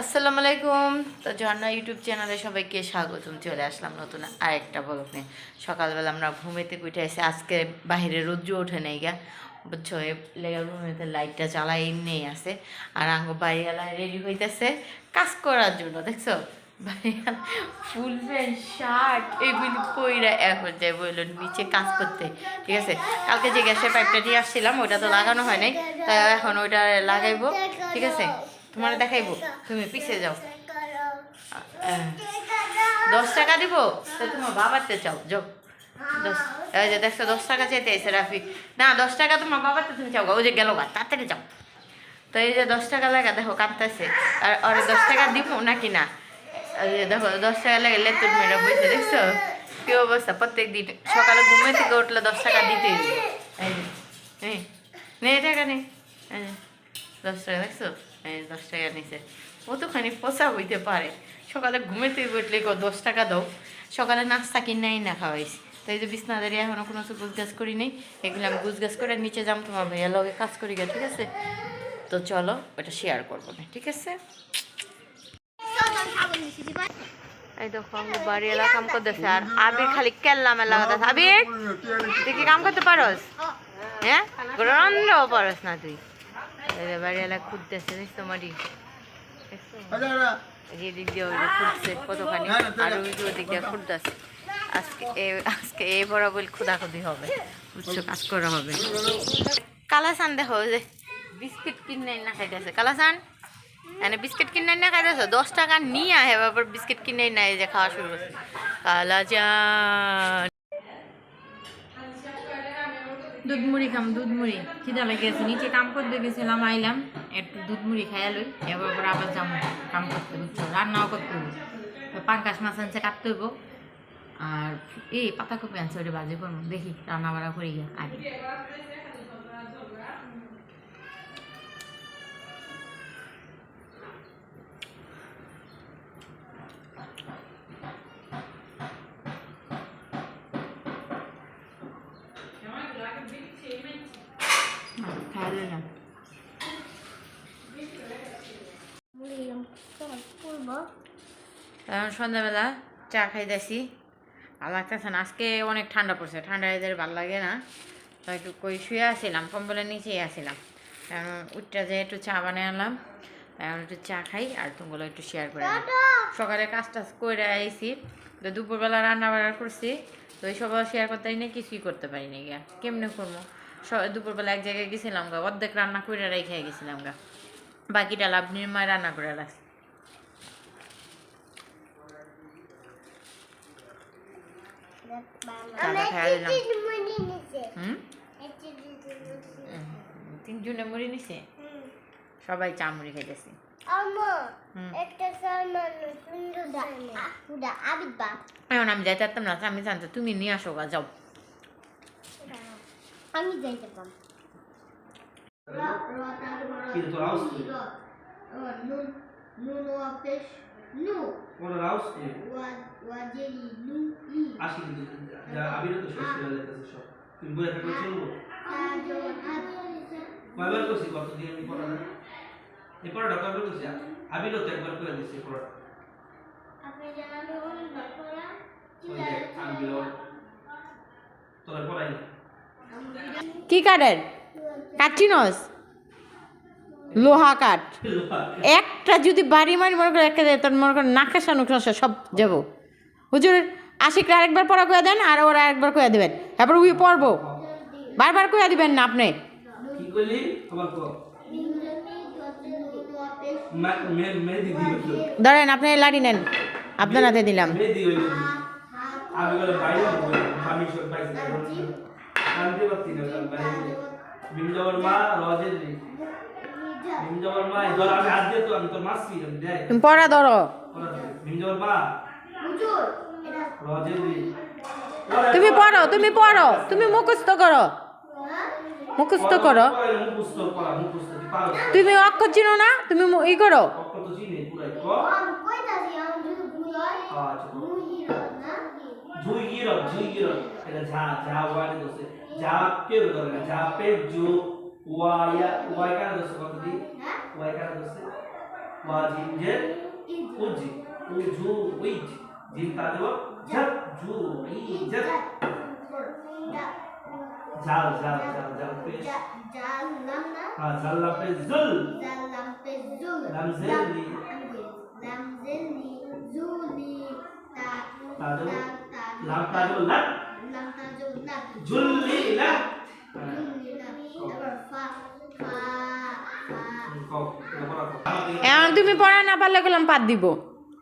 আসসালামু আলাইকুম। তো ঝর্ণা ইউটিউব চ্যানেলে সবাইকে স্বাগতম। চলে আসলাম নতুন আরেকটা ব্লগ নিয়ে। সকালবেলা আমরা ঘুমেতে উঠে এসে আজকে বাইরে রোদ্র ওঠে নেই গা। বুঝছ লেগে ঘুমেতে লাইটটা চালাই নেই আছে আর আঙ্গ বাড়িওয়ালা রেডি হইতেছে কাজ করার জন্য, দেখছ? ফুল প্যান্ট, শার্ট, এগুলি পইরা এখন যায় বলল নিচে কাজ করতে। ঠিক আছে? কালকে যে গ্যাসের পাইপটা দিয়ে আসছিলাম ওটা তো লাগানো হয় নাই। তাই এখন ওইটা লাগাইবো। ঠিক আছে? তোমার দেখাইবো। তুমি পিছিয়ে যাও। দশ টাকা দিব? তো তোমার বাবাতে চাও যাও। দশ এই যে দেখছ দশ টাকা চাইতে এসে রাফি। না দশ টাকা তোমার বাবাতে তুমি চাও গা, ওই যে গেল গা তাড়াতাড়ি যাও। তো এই যে দশ টাকা লাগা দেখো কাঁদতেছে। আর ওরে দশ টাকা দিব নাকি না? যে দেখো দশ টাকা লাগে লেতুর মেয়েরা বসে দেখছ? কি অবস্থা? প্রত্যেক দিন সকালে ঘুমে থেকে উঠলে দশ টাকা দিতে এই যে নে এই টাকা নেই দশ টাকা দেখছ? এই দশ টাকা নিছে খানি পোষা হইতে পারে? সকালে ঘুমে থেকে উঠলে গো দশ টাকা দাও। সকালে নাস্তা কিনাই না খাওয়াইছি। তো এই যে বিছনা দাঁড়িয়ে এখনও কোনো কিছু গুছগাছ করি নেই। এগুলো আমি গুছগাছ করে নিচে যাম তোমার ভাইয়া লগে কাজ করি গে, ঠিক আছে? তো চলো, ওটা শেয়ার করব না, ঠিক আছে? আবির খালি কেল্লা মেলা আবির, তুই কি কাম করতে পারস? হ্যাঁ? গ্রন্থ পারস না তুই। যে বাড়িওয়ালা খুঁজতেছে দেখছ মারি? দেখছ? এই এদিক দিয়ে খুঁজছে কতখানি আর ওদিক দিয়ে খুঁজতেছে। আজকে এ আজকে এই বড় বল খুদাখুদি হবে বুঝছ কাজ করা হবে। কালাসান দেখো ওই যে বিস্কিট কিনে না খাইতেছে। কালাসান এনে বিস্কিট কিনে না খাইতেছে? দশ টাকা নিয়ে আহে বিস্কিট কিনে না এই যে খাওয়া শুরু করছে। কালাজান। দুধ মুড়ি খাম দুধ মুড়ি খিদা লেগে গেছে নিচে কাম করতে গেছিলাম, আইলাম, একটু দুধ মুড়ি খাইয়া লই, এবার পরে আবার যাম, কাম করতে, বুঝছ? রান্নাও করতে হইব। তো পাঙ্কাশ মাছ আনছে, কাটতে হইব। আর এই পাতাকপি আনছে ওটা বাজে করব দেখি রান্না বাড়া করি গিয়া আগে খাইয়া লইলাম এখন সন্ধ্যাবেলা চা খাইতেছি। ভালো লাগতেছে না আজকে অনেক ঠান্ডা পড়ছে, ঠান্ডা এদের ভালো লাগে না। তো একটু কই শুয়ে আসছিলাম কম্বলের নিচেই আসছিলাম এখন উঠটা যে একটু চা বানিয়ে আনলাম, এখন একটু চা খাই আর তোমাগুলো একটু শেয়ার করে সকালে কাজ টাজ করে আইছি, তো দুপুরবেলা রান্না বান্না করছি, তো ওই সব শেয়ার করতে পারি না কিছুই করতে পারি না গিয়া। কেমনে করব দুপুরবেলা এক জায়গায় গেছিলাম গা, অর্ধেক রান্না করে রেখে গেছিলাম গা। বাকিটা লাভ নির্ময় রান্না করে রাখছি চাটা খাইয়া দিলাম হুম হুম, তিনজনে মুড়ি নিছে সবাই চা মুড়ি এখন আমি যাইতে পারতাম না আমি জানতো তুমি নিয়ে আসো গা যাও আমি যাইতে কিন্তু তুই নুন নুন নু ওর আউস তুই ওয়াজেরি নু আসি কিন্তু যা আবিরও তো শেষ করে যেতেছে সব। তুমি বইয়া থাকলে চলবো কয়বার করছি কত আমি পড়াটা এই পড়াটা কয়বার করছি আবিরও তো একবার করে দিচ্ছে পড়াটা। আপনি জানানো হল বাপরা ওই যে আবিরও তোর পড়াই কি কাঠের? কাঠিনস লোহা কাঠ। একটা যদি বাড়ি মারি মনে করে একটা দেয় তোর মনে করেন নাকেশা নুকশা সব যাব। হুজুর আশিকটা আরেকবার পড়া করে দেন আর ওরা আরেকবার করে দেবেন। তারপর উই পড়ব। বারবার করে দিবেন না আপনি। ধরেন আপনি লাড়ি নেন। আপনার হাতে দিলাম। পড়া ধরো। তুমি পড়ো তুমি পড়ো তুমি মুখস্থ করো মুখস্থ করো তুমি অক্ষর চিনো না তুমি ই করো অক্ষর তো চিনি পুরাই ক আমি কইতাছি আমি যদি বুঝাই আচ্ছা ক। মুহির না ঝুই গিরব ঝুই গিরব এটা ঝা ঝা ওয়ানে দোসে ঝা কে ধরে ঝা পে জু ওয়ায়া ওয়াই কার দোসে কত দি হ্যাঁ ওয়াই কার দোসে ওয়া জিম জের উজু উইজ জিম তা দেব জাত জু ই জাত জাল জাল জাল জাল পেশ জাল লাম না হ্যাঁ জাল লা পেশ জুল জাল লাম পে জুল লাম জেলি লাম জেলি জুলি তা তা দেব তা লাম তা দেব লাত লাম তা জুল না জুল্লি লাত জুলি না তারপর ফা ফা ফা কও এটা পড়া কও এখন তুমি পড়া না পারলে গেলাম পাত দিব ফা ইয়া